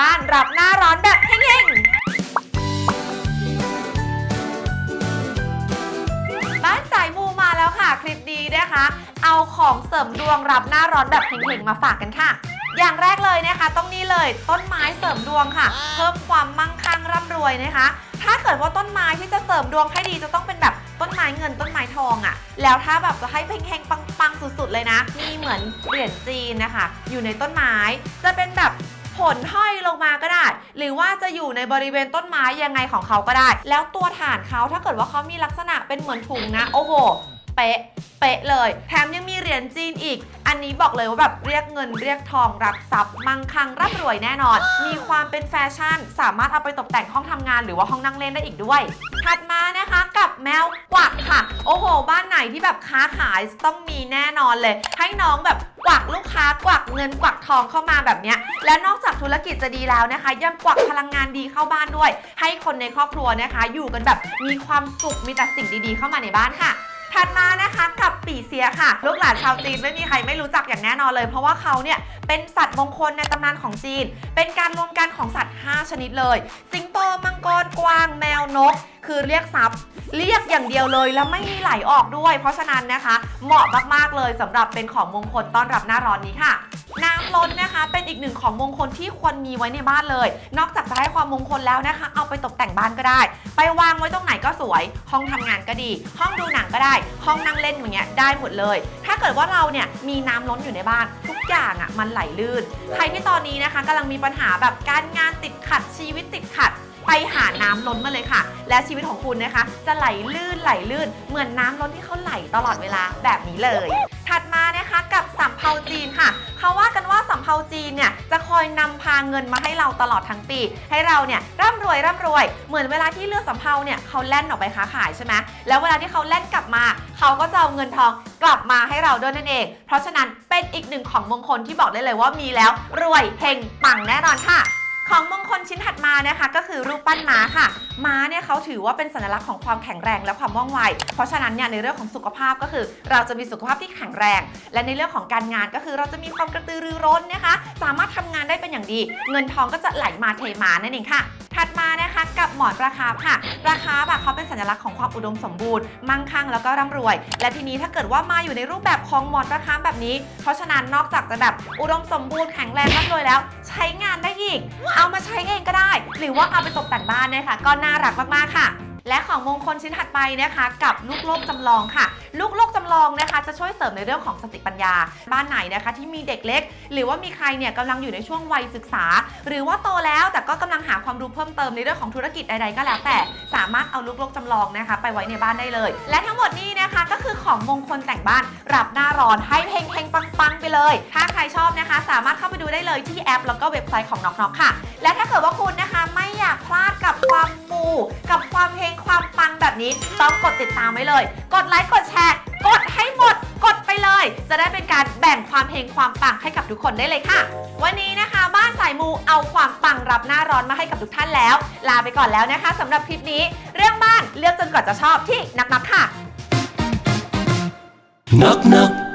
บ้านรับหน้าร้อนแบบเฮงๆ บ้านสายมูมาแล้วค่ะ คลิปดีนะคะ เอาของเสริมดวงรับหน้าร้อนแบบเฮงๆ มาฝากกันค่ะ อย่างแรกเลยนะคะ ต้องนี่เลยต้นไม้เสริมดวงค่ะ เพิ่มความมั่งคั่งร่ำรวยนะคะ ถ้าเกิดว่าต้นไม้ที่จะเสริมดวงให้ดีจะต้องเป็นแบบต้นไม้เงินต้นไม้ทองอะ่ะ แล้วถ้าแบบจะให้เฮงๆปังๆ สุดๆ เลยนะ มีเหมือนเหรียญจีนนะคะ อยู่ในต้นไม้ จะเป็นแบบ ผลห้อยลงมาก็ได้ หรือว่าจะอยู่ในบริเวณต้นไม้ยังไงของเขาก็ได้ แล้วตัวฐานเขาถ้าเกิดว่าเขามีลักษณะเป็นเหมือนถุงนะ โอ้โห เป๊ะ เป๊ะเลย แถมยังมีเหรียญจีนอีก อันนี้บอกเลยว่าแบบเรียกเงินเรียกทองรับทรัพย์มั่งคั่งร่ำรวยแน่นอน มีความเป็นแฟชั่น สามารถเอาไปตกแต่งห้องทำงานหรือว่าห้องนั่งเล่นได้อีกด้วย ถัดมานะคะ กับแมวกวักค่ะ โอ้โห บ้านไหนที่แบบค้าขายต้องมีแน่นอนเลย ให้น้องแบบกวักลูกค้ากวักเงินกวักทองเข้ามาแบบเนี้ยและนอกจากธุรกิจจะดีแล้วนะคะ ยังกวักพลังงานดีเข้าบ้านด้วย ให้คนในครอบครัวนะคะ อยู่กันแบบมีความสุขมีแต่สิ่งดีๆ เข้ามาในบ้านค่ะถัดมานะคะกับปีเสียค่ะ ลูกหลานชาวจีนไม่มีใครไม่รู้จักอย่างแน่นอนเลย เพราะว่าเขาเนี่ยเป็นสัตว์มงคลในตำนานของจีน เป็นการรวมกันของสัตว์ 5 ชนิดเลย สิงโตมังกรกวางแมวนก คือเรียกทรัพย์ เรียกอย่างเดียวเลยแล้วไม่มีไหลออกด้วย เพราะฉะนั้นนะคะ เหมาะมากๆเลยสำหรับเป็นของมงคลต้อนรับหน้าร้อนนี้ค่ะ น้ำล้นนะคะเป็นอีกหนึ่งของมงคลที่ควรมีไว้ในบ้านเลย นอกจากจะให้ความมงคลแล้วนะคะ เอาไปตกแต่งบ้านก็ได้ ไปวางไว้ตรงไหนก็สวย ห้องทำงานก็ดี ห้องดูหนังก็ได้ ห้องนั่งเล่นอย่างเงี้ยได้หมดเลย ถ้าเกิดว่าเราเนี่ยมีน้ำล้นอยู่ในบ้าน ทุกอย่างอะมันไหลลื่น ใครที่ตอนนี้นะคะกำลังมีปัญหาแบบการงานติดขัดชีวิตติดขัด ไปหาน้ำล้นมาเลยค่ะ และชีวิตของคุณนะคะ จะไหลลื่นไหลลื่น เหมือนน้ำล้นที่เขาไหลตลอดเวลาแบบนี้เลย ถัดมานะคะกับสำเภาจีนค่ะเขาว่ากันว่าสำเภาจีนเนี่ยจะคอยนำพาเงินมาให้เราตลอดทั้งปี ให้เราเนี่ยร่ำรวยร่ำรวย เหมือนเวลาที่เรือสำเภาเนี่ยเขาแล่นออกไปค้าขายใช่ไหมแล้วเวลาที่เขาแล่นกลับมา เขาก็จะเอาเงินทองกลับมาให้เราด้วยนั่นเอง เพราะฉะนั้นเป็นอีกหนึ่งของมงคลที่บอกได้เลยว่ามีแล้วรวยเฮงปังแน่นอนค่ะ ของมงคลชิ้นถัดมานะคะ ก็คือรูปปั้นม้าค่ะ ม้าเนี่ยเขาถือว่าเป็นสัญลักษณ์ของความแข็งแรงและความว่องไว เพราะฉะนั้นเนี่ยในเรื่องของสุขภาพก็คือ เราจะมีสุขภาพที่แข็งแรง และในเรื่องของการงานก็คือเราจะมีความกระตือรือร้นนะคะ สามารถทำงานได้เป็นอย่างดี เงินทองก็จะไหลมาเทมานั่นเองค่ะ ถัดมานะคะกับหมอนราคาบค่ะราคาบอะเขาเป็นสัญลักษณ์ของความอุดมสมบูรณ์ มั่งคั่งแล้วก็ร่ำรวย และทีนี้ถ้าเกิดว่ามาอยู่ในรูปแบบของหมอนราคาแบบนี้ เพราะฉะนั้นนอกจากจะแบบอุดมสมบูรณ์แข็งแรงร่ำรวยแล้ว ใช้งานได้อีก เอามาใช้เองก็ได้ หรือว่าเอาไปตกแต่งบ้านเนี่ยค่ะ ก็น่ารักมากๆค่ะและของมงคลชิ้นถัดไปนะคะ กับลูกโลกจำลองค่ะ ลูกโลกจำลองนะคะ จะช่วยเสริมในเรื่องของสติปัญญา บ้านไหนนะคะที่มีเด็กเล็ก หรือว่ามีใครเนี่ยกำลังอยู่ในช่วงวัยศึกษา หรือว่าโตแล้วแต่ก็กำลังหาความรู้เพิ่มเติมในเรื่องของธุรกิจใดๆก็แล้วแต่สามารถเอาลูกโลกจำลองนะคะ ไปไว้ในบ้านได้เลย และทั้งหมดนี้นะคะก็คือของมงคลแต่งบ้านรับหน้าร้อนให้เฮงเฮงๆปังๆไปเลย ถ้าใครชอบนะคะ สามารถเข้าไปดูได้เลยที่แอป แล้วก็เว็บไซต์ของน็อกนกค่ะ และถ้าเกิดว่าคุณนะคะไม่อยากพลาดกับความมูกับความเฮงความป แบบนี้ต้องกดติดตามไว้เลย กดไลค์กดแชร์ กดให้หมด กดไปเลย จะได้เป็นการแบ่งความเฮงความปังให้กับทุกคนได้เลยค่ะ วันนี้นะคะบ้านสายมูเอาความปังรับหน้าร้อนมาให้กับทุกท่านแล้ว ลาไปก่อนแล้วนะคะสำหรับคลิปนี้ เรื่องบ้านเลือกจนกว่าจะชอบที่นักนักค่ะ Knock knock